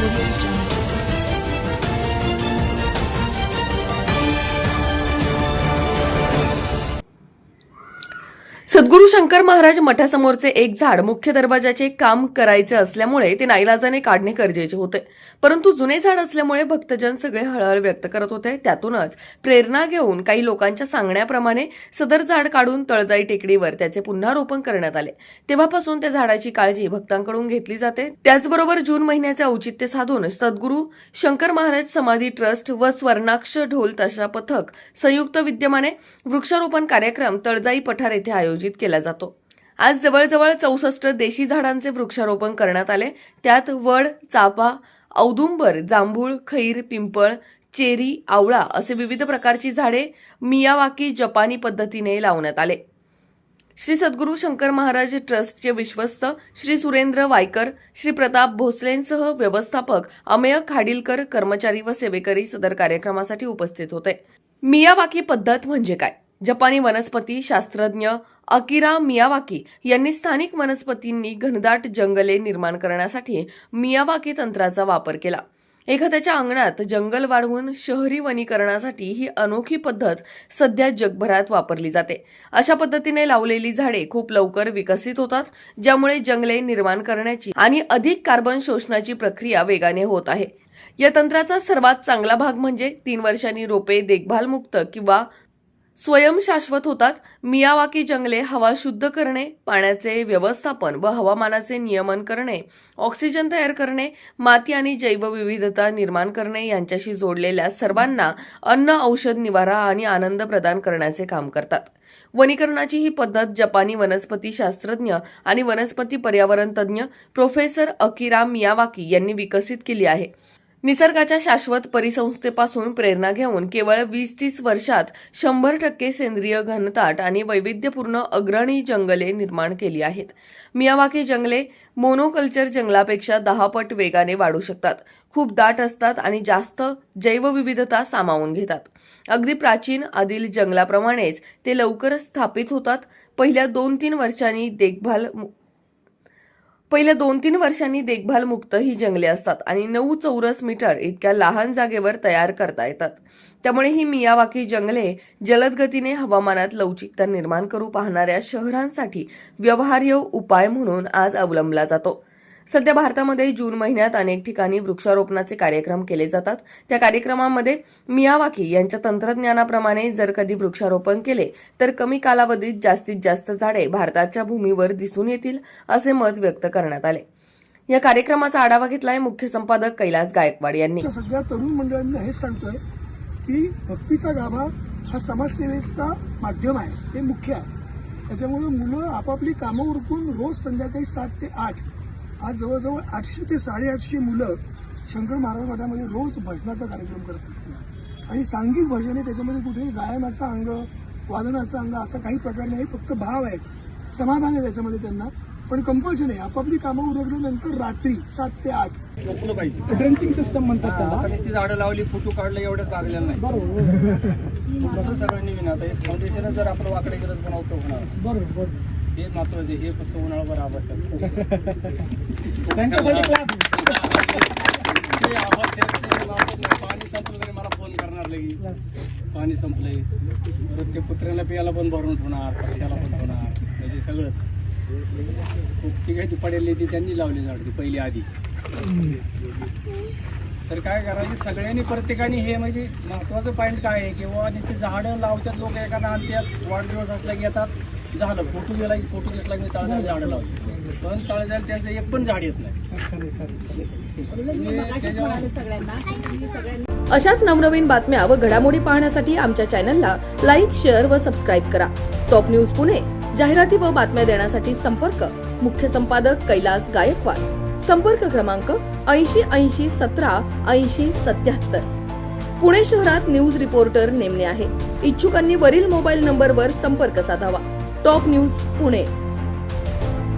Thank you. सद्गुरू शंकर महाराज मठासमोरचे एक झाड मुख्य दरवाजाचे काम करायचे असल्यामुळे ते नाईलाजाने काढणे गरजेचे होते. परंतु जुने झाड असल्यामुळे भक्तजन सगळे हळहळ व्यक्त करत होते. त्यातूनच प्रेरणा घेऊन काही लोकांच्या सांगण्याप्रमाणे सदर झाड काढून तळजाई टेकडीवर त्याचे पुन्हा रोपण करण्यात आले. तेव्हापासून त्या झाडाची काळजी भक्तांकडून घेतली जाते. त्याचबरोबर जून महिन्याचे औचित्य साधून सद्गुरू शंकर महाराज समाधी ट्रस्ट व स्वर्णाक्ष ढोल तशा पथक संयुक्त विद्यमाने वृक्षारोपण कार्यक्रम तळजाई पठार येथे आयोजित केला जातो. आज जवळजवळ चौसष्ट देशी झाडांचे वृक्षारोपण करण्यात आले. त्यात वड चापा औदुंबर जांभूळ खैर पिंपळ चेरी आवळा असे विविध प्रकारची झाडे मियावाकी जपानी पद्धतीने लावण्यात आले. श्री सद्गुरू शंकर महाराज ट्रस्टचे विश्वस्त श्री सुरेंद्र वायकर श्री प्रताप भोसलेंसह व्यवस्थापक अमेय खाडीलकर कर्मचारी व सेवेकरी सदर कार्यक्रमासाठी उपस्थित होते. मियावाकी पद्धत म्हणजे काय? जपानी वनस्पती शास्त्रज्ञ अकिरा मियावाकी यांनी स्थानिक वनस्पतींनी घनदाट जंगले निर्माण करण्यासाठी मियावाकी तंत्राचा वापर केला. एखाद्याच्या अंगणात जंगल वाढवून शहरी वनीकरणासाठी ही अनोखी पद्धत सध्या जगभरात वापरली जाते. अशा पद्धतीने लावलेली झाडे खूप लवकर विकसित होतात ज्यामुळे जंगले निर्माण करण्याची आणि अधिक कार्बन शोषणाची प्रक्रिया वेगाने होत आहे. या तंत्राचा सर्वात चांगला भाग म्हणजे तीन वर्षांनी रोपे देखभालमुक्त किंवा स्वयंशाश्वत होतात. मियावाकी जंगले हवा शुद्ध करणे पाण्याचे व्यवस्थापन व हवामानाचे नियमन करणे ऑक्सिजन तयार करणे माती आणि जैवविविधता निर्माण करणे यांच्याशी जोडलेल्या सर्वांना अन्न औषध निवारा आणि आनंद प्रदान करण्याचे काम करतात. वनीकरणाची ही पद्धत जपानी वनस्पती शास्त्रज्ञ आणि वनस्पती पर्यावरण तज्ज्ञ प्रोफेसर अकिरा मियावाकी यांनी विकसित केली आहे. निसर्गाच्या शाश्वत परिसंस्थेपासून प्रेरणा घेऊन केवळ वीस तीस वर्षात शंभर टक्के सेंद्रिय घनदाट आणि वैविध्यपूर्ण अग्रणी जंगले निर्माण केली आहेत. मियावाकी जंगले मोनोकल्चर जंगलापेक्षा दहा पट वेगाने वाढू शकतात. खूप दाट असतात आणि जास्त जैवविविधता सामावून घेतात. अगदी प्राचीन आदिल जंगलाप्रमाणेच ते लवकर स्थापित होतात. पहिल्या दोन तीन वर्षांनी देखभाल पहिल्या दोन तीन वर्षांनी देखभाल मुक्त ही जंगले असतात आणि नऊ चौरस मीटर इतक्या लहान जागेवर तयार करता येतात. त्यामुळे ही मियावाकी जंगले जलद गतीने हवामानात लवचिकता निर्माण करू पाहणाऱ्या शहरांसाठी व्यवहार्य उपाय म्हणून आज अवलंबला जातो. सध्या भारतामध्ये जून महिन्यात अनेक ठिकाणी वृक्षारोपणाचे कार्यक्रम केले जातात. त्या कार्यक्रमामध्ये मियावाकी यांच्या तंत्रज्ञानाप्रमाणे जर कधी वृक्षारोपण केले तर कमी कालावधीत जास्तीत जास्त झाडे भारताच्या भूमीवर दिसून येतील असे मत व्यक्त करण्यात आले. या कार्यक्रमाचा आढावा घेतलाय मुख्य संपादक कैलास गायकवाड यांनी. सध्या तरुण मंडळांना हेच सांगतोय की भक्तीचा गाभा हा समाजसेवेचा माध्यम आहे ते मुख्य आहे. त्याच्यामुळे मुलं आपापली कामं उरकून रोज संध्याकाळी सात ते आठ आज जवळजवळ आठशे ते साडेआठशे मुलं शंकर महाराज मठामध्ये रोज भजनाचा कार्यक्रम करतात. आणि सांघिक भजन आहे त्याच्यामध्ये कुठेही गायनाचा अंग वादनाचा अंग असा काही प्रकार नाही फक्त भाव आहे समाधान आहे त्याच्यामध्ये त्यांना. पण कंपल्शन आहे. आपापली कामं उरकल्यानंतर रात्री सात ते आठ. पाहिजे. ड्रिंकिंग सिस्टम म्हणतात आता नुसती झाडं लावली फोटो काढले एवढ्यात लागलेलं नाही. बरोबर. पुढचं सगळं नवीन आता हे फाउंडेशनच जर आपलं वाकडे गरज बनवतो होणार. बरोबर बरोबर. हे महत्वाचं हे फक्त उन्हाळाभर आवाजतात त्यांच्यासाठी clap. ते आवाज देत नाही, आवाज नाही. पाणी संपलं तरी मला फोन करणार लगी पाणी संपलंय. परत ते कुत्र्याला पियाला पण भरून ठेवणार पक्ष्याला पण ठेवणार. म्हणजे सगळंच. खूप ती काही ती पडेली ती त्यांनी लावली झाड ती पहिली आधी. तर काय करायचं सगळ्यांनी प्रत्येकाने हे म्हणजे महत्वाचं पॉईंट काय आहे की बाबा नुसते झाडं लावतात लोक एखादा आणतात वाढदिवस असला की येतात झालं फोटो गेला की फोटो घेतला की तळजाला झाडं लावली पण तळजाला त्यांचं एक पण झाड येत नाही. अशाच नवनवीन बातम्या व घडामोडी पाहण्यासाठी आमच्या चॅनलला लाईक शेअर व सबस्क्राईब करा. टॉप न्यूज पुणे जाहिराती व बातम्या देण्यासाठी संपर्क. मुख्य संपादक कैलास गायकवाड. संपर्क क्रमांक ऐंशी ऐंशी सतरा ऐंशी सत्याहत्तर. पुणे शहरात न्यूज रिपोर्टर नेमणे आहे. इच्छुकांनी वरील मोबाईल नंबरवर संपर्क साधावा. Top news Pune.